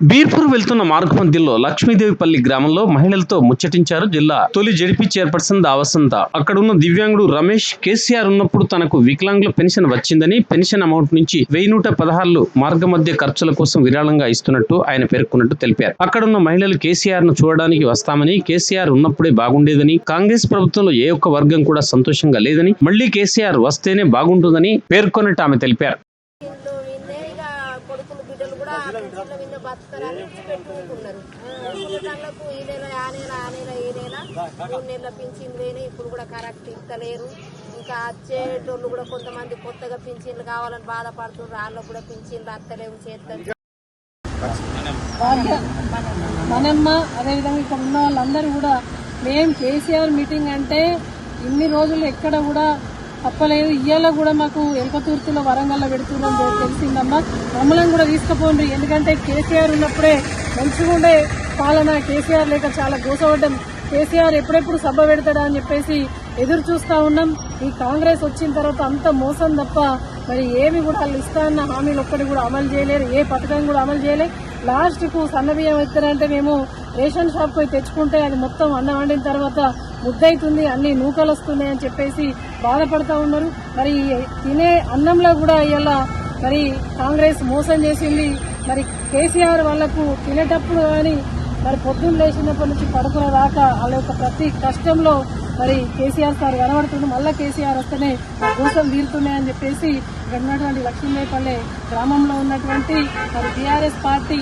బీర్పూర్ వెళ్తున్న మార్గమధ్యలో లక్ష్మీదేవిపల్లి గ్రామంలో మహిళలతో ముచ్చటించారు జిల్లా తొలి జడిపి చైర్పర్సన్ దావసంత. అక్కడున్న దివ్యాంగుడు రమేష్ కేసీఆర్ ఉన్నప్పుడు తనకు వికలాంగుల పెన్షన్ వచ్చిందని పెన్షన్ అమౌంట్ నుంచి వెయ్యి నూట పదహారులు మార్గ మధ్య ఖర్చుల కోసం విరాళంగా ఇస్తున్నట్టు ఆయన పేర్కొన్నట్టు తెలిపారు. అక్కడున్న మహిళలు కేసీఆర్ను చూడడానికి వస్తామని కేసీఆర్ ఉన్నప్పుడే బాగుండేదని కాంగ్రెస్ ప్రభుత్వంలో ఏ ఒక్క వర్గం కూడా సంతోషంగా లేదని మళ్ళీ కేసీఆర్ వస్తేనే బాగుంటుందని పేర్కొన్నట్టు ఆమె తెలిపారు వీళ్ళు విన్నే ఇక కొడుకులు బిడ్డలు కూడా పెన్షన్ల విన్న బతుకరాని పెట్టుకుంటున్నారు కుటుంబాలకు ఈ నెల ఆ నెల ఆ నెల ఏ నెల మూడు నెలల పింఛన్లు ఇప్పుడు కూడా కరెక్ట్ ఇస్తలేరు ఇంకా వచ్చేటోళ్ళు కూడా కొంతమంది కొత్తగా పింఛన్లు కావాలని బాధపడుతున్నారు. రాళ్ళు కూడా పింఛన్లు అత్తలేవు చేస్తారు మనమ్మ అదేవిధంగా ఇక్కడ ఉన్న వాళ్ళందరూ కూడా మేము కేసీఆర్ మీటింగ్ అంటే ఇన్ని రోజులు ఎక్కడ కూడా తప్పలేదు. ఇవాళ కూడా మాకు ఎల్కతూర్తిలో వరంగల్లో పెడుతున్నాం తెలిసిందమ్మా. మమ్మల్ని కూడా తీసుకుపోండి. ఎందుకంటే కేసీఆర్ ఉన్నప్పుడే మంచిగా ఉండే పాలన. కేసీఆర్ లేక చాలా గోసవడ్డం. కేసీఆర్ ఎప్పుడెప్పుడు సభ పెడతాడా అని చెప్పేసి ఎదురు చూస్తూ ఉన్నాం. ఈ కాంగ్రెస్ వచ్చిన తర్వాత అంత మోసం తప్ప మరి ఏమి కూడా వాళ్ళు ఇస్తా అన్న హామీలు ఒక్కటి కూడా అమలు చేయలేరు. ఏ పథకం కూడా అమలు చేయలేదు లాస్ట్కు సన్నబియ్యం ఎత్తారంటే మేము రేషన్ షాప్ పోయి తెచ్చుకుంటే అది మొత్తం అన్నం వండిన తర్వాత ముద్దైతుంది అన్ని నూకలు వస్తున్నాయి అని చెప్పేసి బాధపడతా ఉన్నారు. మరి తినే అన్నంలో కూడా ఇలా మరి కాంగ్రెస్ మోసం చేసింది. మరి కేసీఆర్ వాళ్ళకు తినేటప్పుడు కానీ మరి పొద్దున్న లేచినప్పటి నుంచి పడుకునే దాకా వాళ్ళ యొక్క ప్రతి కష్టంలో మరి కేసీఆర్ సార్ కనబడుతుంది మళ్ళీ కేసీఆర్ వస్తేనే ఆ కోసం తీరుతున్నాయని చెప్పేసి ఇక్కడ ఉన్నటువంటి లక్ష్మీదేపల్లె గ్రామంలో ఉన్నటువంటి మరి టీఆర్ఎస్ పార్టీ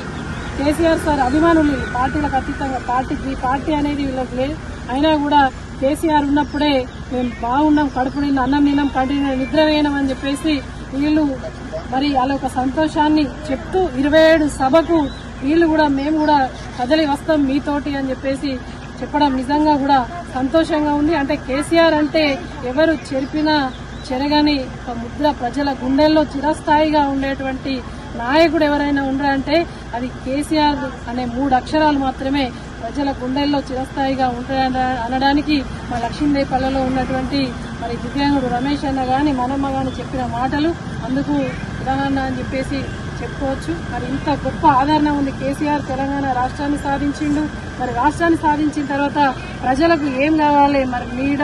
కేసీఆర్ సార్ అభిమానులు పార్టీలకు అతీతంగా పార్టీకి ఈ పార్టీ అనేది వీళ్ళకి లేదు. అయినా కూడా కేసీఆర్ ఉన్నప్పుడే మేము బాగున్నాం కడుపు అన్నం నిన్నం కంటిన్యూ నిద్ర వేయడం అని చెప్పేసి వీళ్ళు మరి వాళ్ళ యొక్క సంతోషాన్ని చెప్తూ ఇరవై ఏడు సభకు వీళ్ళు కూడా మేము కూడా కదలి వస్తాం మీతోటి అని చెప్పేసి చెప్పడం నిజంగా కూడా సంతోషంగా ఉంది. అంటే కేసీఆర్ అంటే ఎవరు చెరిపినా చెరగని ఒక ముద్ర ప్రజల గుండెల్లో చిరస్థాయిగా ఉండేటువంటి నాయకుడు ఎవరైనా ఉన్నారంటే అది కేసీఆర్ అనే మూడు అక్షరాలు మాత్రమే ప్రజల గుండెల్లో చిరస్థాయిగా ఉంటాయన అనడానికి మా లక్ష్మీదేపల్లలో ఉన్నటువంటి మరి దివ్యాంగుడు రమేష్ అన్న కానీ మనమ్మ కానీ చెప్పిన మాటలు అందుకు ఉదాహరణ అని చెప్పేసి చెప్పుకోవచ్చు. మరి ఇంత గొప్ప ఆదరణ ఉంది కేసీఆర్ తెలంగాణ రాష్ట్రాన్ని సాధించిండు. మరి రాష్ట్రాన్ని సాధించిన తర్వాత ప్రజలకు ఏం కావాలి? మరి నీడ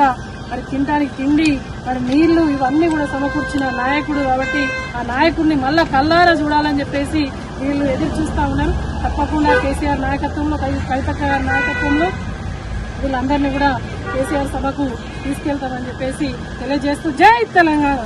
మరి తినడానికి తిండి మరి నీళ్ళు ఇవన్నీ కూడా సమకూర్చిన నాయకుడు కాబట్టి ఆ నాయకుడిని మళ్ళా కల్లారా చూడాలని చెప్పేసి వీళ్ళు ఎదురు చూస్తూ ఉన్నారు. తప్పకుండా కేసీఆర్ నాయకత్వంలో కవితక్క గారి నాయకత్వంలో వీళ్ళందరినీ కూడా కేసీఆర్ సభకు తీసుకెళ్తామని చెప్పేసి తెలియజేస్తూ జై తెలంగాణ!